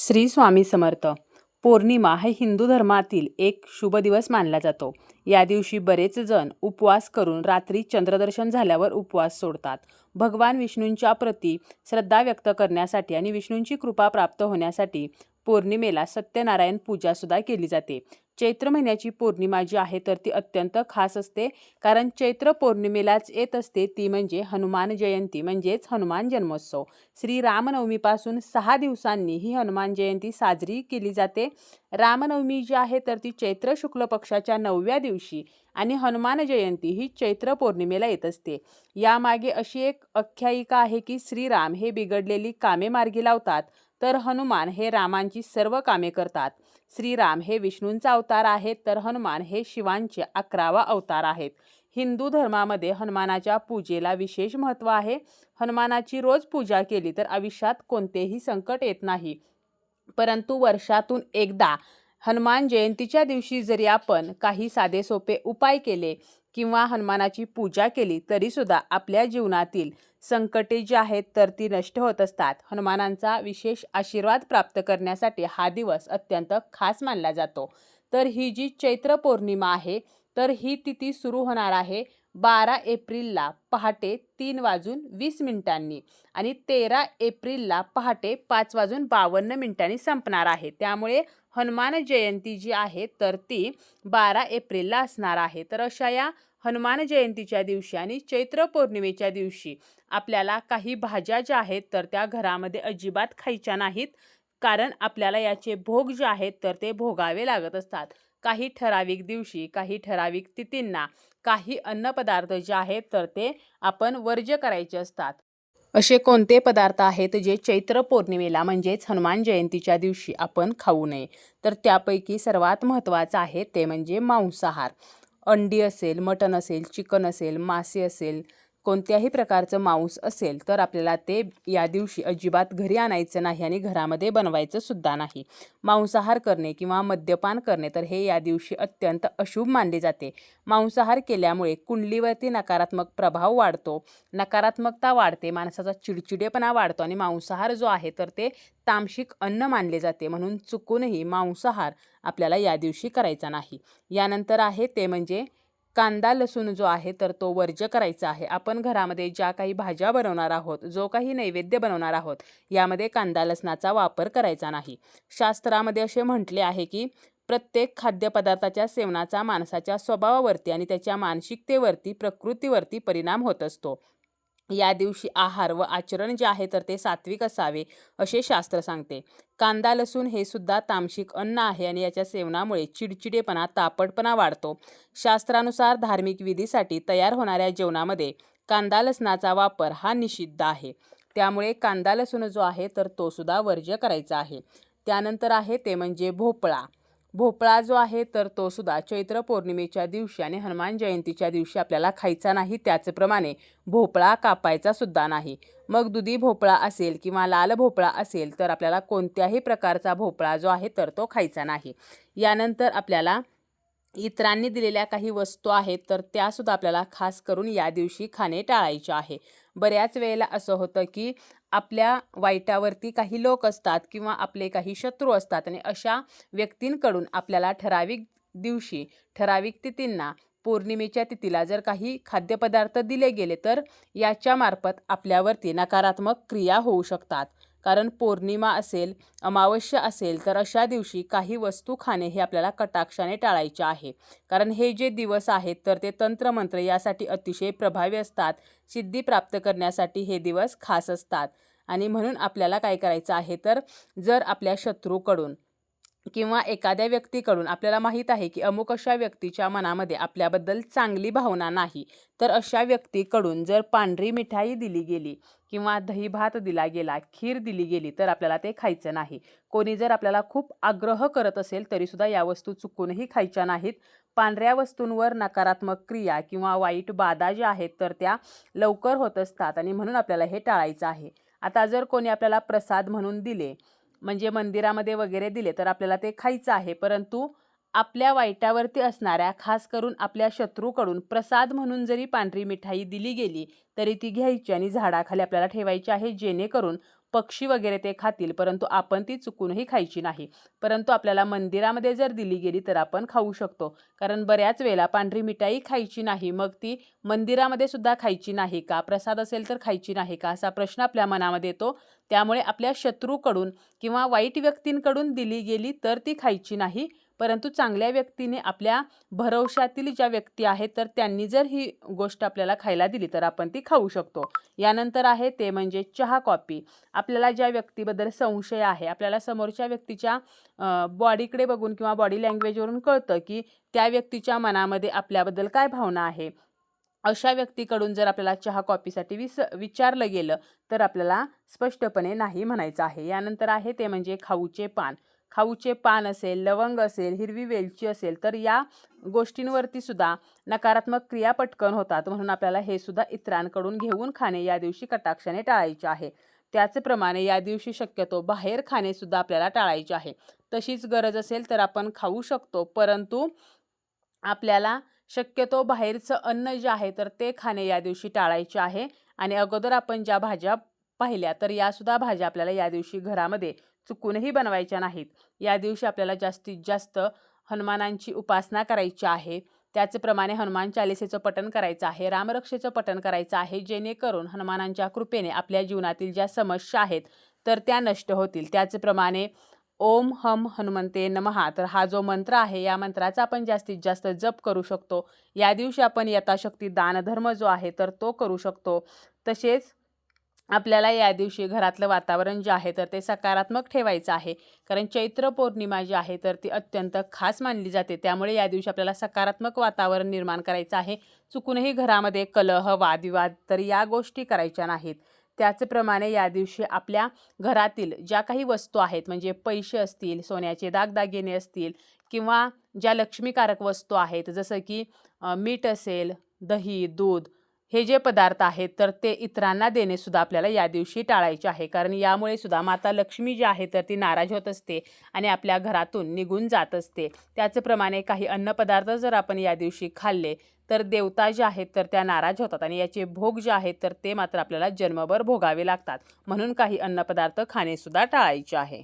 श्री स्वामी समर्थ. पौर्णिमा हे हिंदू धर्मातील एक शुभ दिवस मानला जातो. या दिवशी बरेच जण उपवास करून रात्री चंद्रदर्शन झाल्यावर उपवास सोडतात. भगवान विष्णूंच्या प्रती श्रद्धा व्यक्त करण्यासाठी आणि विष्णूंची कृपा प्राप्त होण्यासाठी पौर्णिमेला सत्यनारायण पूजासुद्धा केली जाते. चैत्र महिन्याची पौर्णिमा जी आहे तर ती अत्यंत खास असते. कारण चैत्र पौर्णिमेलाच येत असते ती म्हणजे हनुमान जयंती म्हणजेच हनुमान जन्मोत्सव. श्री रामनवमीपासून सहा दिवसांनी ही हनुमान जयंती साजरी केली जाते. रामनवमी जी आहे तर ती चैत्र शुक्ल पक्षाच्या नवव्या दिवशी आणि हनुमान जयंती ही चैत्र पौर्णिमेला येत असते. यामागे अशी एक आख्यायिका आहे की श्रीराम हे बिघडलेली कामे मार्गी लावतात तर हनुमान हे रामांची सर्व कामे करतात. श्रीराम हे विष्णूंचा अवतार आहेत तर हनुमान हे शिवांचे अकरावा अवतार आहेत. हिंदू धर्मामध्ये हनुमानाच्या पूजेला विशेष महत्त्व आहे. हनुमानाची रोज पूजा केली तर आयुष्यात कोणतेही संकट येत नाही. परंतु वर्षातून एकदा हनुमान जयंतीच्या दिवशी जरी आपण काही साधे सोपे उपाय केले किंवा हनुमानाची पूजा केली तरीसुद्धा आपल्या जीवनातील संकटे जी आहेत तर ती नष्ट होत असतात. हनुमानांचा विशेष आशीर्वाद प्राप्त करण्यासाठी हा दिवस अत्यंत खास मानला जातो. तर ही जी चैत्र पौर्णिमा आहे तर ही तिथी सुरू होणार आहे बारा एप्रिलला पहाटे तीन वाजून वीस मिनिटांनी आणि तेरा एप्रिलला पहाटे पाच वाजून बावन्न मिनिटांनी संपणार आहे. त्यामुळे हनुमान जयंती जी आहे तर ती बारा एप्रिलला असणार आहे. तर अशा या हनुमान जयंतीच्या दिवशी आणि चैत्र पौर्णिमेच्या दिवशी आपल्याला काही भाज्या ज्या आहेत तर त्या घरामध्ये अजिबात खायच्या नाहीत. कारण आपल्याला याचे भोग जे आहेत तर ते भोगावे लागत असतात. काही ठराविक दिवशी काही ठराविक तिथींना काही अन्नपदार्थ जे आहेत तर ते आपण वर्ज्य करायचे असतात. असे कोणते पदार्थ आहेत जे चैत्र पौर्णिमेला म्हणजेच हनुमान जयंतीच्या दिवशी आपण खाऊ नये? तर त्यापैकी सर्वात महत्त्वाचं आहे ते म्हणजे मांसाहार. अंडी असेल मटण असेल चिकन असेल मासे असेल कोणत्याही प्रकारचं मांस असेल तर आपल्याला ते या दिवशी अजिबात घरी आणायचं नाही आणि घरामध्ये बनवायचं सुद्धा नाही. मांसाहार करणे किंवा मद्यपान करणे तर हे या दिवशी अत्यंत अशुभ मानले जाते. मांसाहार केल्यामुळे कुंडलीवरती नकारात्मक प्रभाव वाढतो. नकारात्मकता वाढते माणसाचा चिडचिडेपणा वाढतो आणि मांसाहार जो आहे तर ते तामशिक अन्न मानले जाते. म्हणून चुकूनही मांसाहार आपल्याला या दिवशी करायचा नाही. यानंतर आहे ते म्हणजे कांदा लसूण जो आहे तर तो वर्ज्य करायचा आहे. आपण घरामध्ये ज्या काही भाज्या बनवणार आहोत जो काही नैवेद्य बनवणार आहोत यामध्ये कांदा लसणाचा वापर करायचा नाही. शास्त्रामध्ये असे म्हटले आहे की प्रत्येक खाद्यपदार्थाच्या सेवनाचा माणसाच्या स्वभावावरती आणि त्याच्या मानसिकतेवरती प्रकृतीवरती परिणाम होत असतो. या दिवशी आहार व आचरण जे आहे तर ते सात्विक असावे असे शास्त्र सांगते. कांदा लसूण हे सुद्धा तामशिक अन्न आहे आणि याच्या सेवनामुळे चिडचिडेपणा तापटपणा वाढतो. शास्त्रानुसार धार्मिक विधीसाठी तयार होणाऱ्या जेवणामध्ये कांदा लसणाचा वापर हा निषिद्ध आहे. त्यामुळे कांदा लसूण जो आहे तर तो सुद्धा वर्ज्य करायचा आहे. त्यानंतर आहे ते म्हणजे भोपळा. भोपळा जो आहे तर तो सुद्धा चैत्र पौर्णिमेच्या दिवशी आणि हनुमान जयंतीच्या दिवशी आपल्याला खायचा नाही. त्याचप्रमाणे भोपळा कापायचा सुद्धा नाही. मग दुधी भोपळा असेल किंवा लाल भोपळा असेल तर आपल्याला कोणत्याही प्रकारचा भोपळा जो आहे तर तो खायचा नाही. यानंतर आपल्याला इतरांनी दिलेल्या काही वस्तू आहेत तर त्यासुद्धा आपल्याला खास करून या दिवशी खाणे टाळायचे आहे. बऱ्याच वेळेला असं होतं की आपल्या वाईटावरती काही लोक असतात किंवा आपले काही शत्रू असतात आणि अशा व्यक्तींकडून आपल्याला ठराविक दिवशी ठराविक तिथींना पौर्णिमेच्या तिथीला जर काही खाद्यपदार्थ दिले गेले तर याच्यामार्फत आपल्यावरती नकारात्मक क्रिया होऊ शकतात. कारण पौर्णिमा असेल अमावस्या असेल तर अशा दिवशी काही वस्तू खाणे हे आपल्याला कटाक्षाने टाळायचे आहे. कारण हे जे दिवस आहेत तर ते तंत्रमंत्र यासाठी अतिशय प्रभावी असतात. सिद्धी प्राप्त करण्यासाठी हे दिवस खास असतात. आणि म्हणून आपल्याला काय करायचं आहे तर जर आपल्या शत्रूकडून किंवा एखाद्या व्यक्तीकडून आपल्याला माहीत आहे की अमुक अशा व्यक्तीच्या मनामध्ये आपल्याबद्दल चांगली भावना नाही तर अशा व्यक्तीकडून जर पांढरी मिठाई दिली गेली किंवा दही भात दिला गेला खीर दिली गेली तर आपल्याला ते खायचं नाही. कोणी जर आपल्याला खूप आग्रह करत असेल तरीसुद्धा या वस्तू चुकूनही खायच्या नाहीत. पांढऱ्या वस्तूंवर नकारात्मक क्रिया किंवा वाईट बाधा ज्या आहेत तर त्या लवकर होत असतात आणि म्हणून आपल्याला हे टाळायचं आहे. आता जर कोणी आपल्याला प्रसाद म्हणून दिले म्हणजे मंदिरामध्ये वगैरे दिले तर आपल्याला ते खायचं आहे. परंतु आपल्या वाईटावरती असणाऱ्या खास करून आपल्या शत्रूकडून प्रसाद म्हणून जरी पांढरी मिठाई दिली गेली तरी ती घ्यायची आणि झाडाखाली आपल्याला ठेवायची आहे जेणेकरून पक्षी वगैरे ते खातील. परंतु आपण ती चुकूनही खायची नाही. परंतु आपल्याला मंदिरामध्ये जर दिली गेली तर आपण खाऊ शकतो. कारण बऱ्याच वेळेला पांढरी मिठाई खायची नाही मग ती मंदिरामध्ये सुद्धा खायची नाही का? प्रसाद असेल तर खायची नाही का? असा प्रश्न आपल्या मनामध्ये येतो. त्यामुळे आपल्या शत्रूकडून किंवा वाईट व्यक्तींकडून दिली गेली तर ती खायची नाही. परंतु चांगल्या व्यक्तीने आपल्या भरवशातील ज्या व्यक्ती आहेत तर त्यांनी जर ही गोष्ट आपल्याला खायला दिली तर आपण ती खाऊ शकतो. यानंतर आहे ते म्हणजे चहा कॉपी आपल्याला ज्या व्यक्तीबद्दल संशय आहे आपल्याला समोरच्या व्यक्तीच्या बॉडीकडे बघून किंवा बॉडी लँग्वेजवरून कळतं की त्या व्यक्तीच्या मनामध्ये आपल्याबद्दल काय भावना आहे. अशा व्यक्तीकडून जर आपल्याला चहा कॉपीसाठी विस विचारलं गेलं तर आपल्याला स्पष्टपणे नाही म्हणायचं आहे. यानंतर आहे ते म्हणजे खाऊचे पान. खाऊचे पान असेल लवंग असेल हिरवी वेलची असेल तर या गोष्टींवरती सुद्धा नकारात्मक क्रिया पटकन होतात. म्हणून आपल्याला हे सुद्धा इतरांकडून घेऊन खाणे या दिवशी कटाक्षाने टाळायचे आहे. त्याचप्रमाणे या दिवशी शक्यतो बाहेर खाणे सुद्धा आपल्याला टाळायचे आहे. तशीच गरज असेल तर आपण खाऊ शकतो परंतु आपल्याला शक्यतो बाहेरचं अन्न जे आहे तर ते खाणे या दिवशी टाळायचे आहे. आणि अगोदर आपण ज्या भाज्या पाहिल्या तर यासुद्धा भाज्या आपल्याला या दिवशी घरामध्ये चुकूनही बनवायच्या नाहीत. या दिवशी आपल्याला जास्तीत जास्त हनुमानांची उपासना करायची आहे. त्याचप्रमाणे हनुमान चालिसेचं पठण करायचं आहे. रामरक्षेचं पठण करायचं आहे. जेणेकरून हनुमानांच्या कृपेने आपल्या जीवनातील ज्या समस्या आहेत तर त्या नष्ट होतील. त्याचप्रमाणे ओम हम हनुमंते नमहा. तर हा जो मंत्र आहे या मंत्राचा आपण जास्तीत जास्त जप करू शकतो. या दिवशी आपण यथाशक्ती दानधर्म जो आहे तर तो करू शकतो. तसेच आपल्याला या दिवशी घरातलं वातावरण जे आहे तर ते सकारात्मक ठेवायचं आहे. कारण चैत्र पौर्णिमा जी आहे तर ती अत्यंत खास मानली जाते. त्यामुळे या दिवशी आपल्याला सकारात्मक वातावरण निर्माण करायचं आहे. चुकूनही घरामध्ये कलह वादविवाद तर या गोष्टी करायच्या नाहीत. त्याचप्रमाणे या दिवशी आपल्या घरातील ज्या काही वस्तू आहेत म्हणजे पैसे असतील सोन्याचे दागदागिने असतील किंवा ज्या लक्ष्मीकारक वस्तू आहेत जसं की मीठ असेल दही दूध हे जे पदार्थ आहेत तर ते इतरांना देणे सुद्धा आपल्याला या दिवशी टाळायचे आहे. कारण यामुळे सुद्धा माता लक्ष्मी जी आहे तर ती नाराज होत असते आणि आपल्या घरातून निघून जात असते. त्याचप्रमाणे काही अन्नपदार्थ जर आपण या दिवशी खाल्ले तर देवता ज्या आहेत तर त्या नाराज होतात आणि याचे भोग जे आहेत तर ते मात्र आपल्याला जन्मभर भोगावे लागतात. म्हणून काही अन्नपदार्थ खाणेसुद्धा टाळायचे आहे.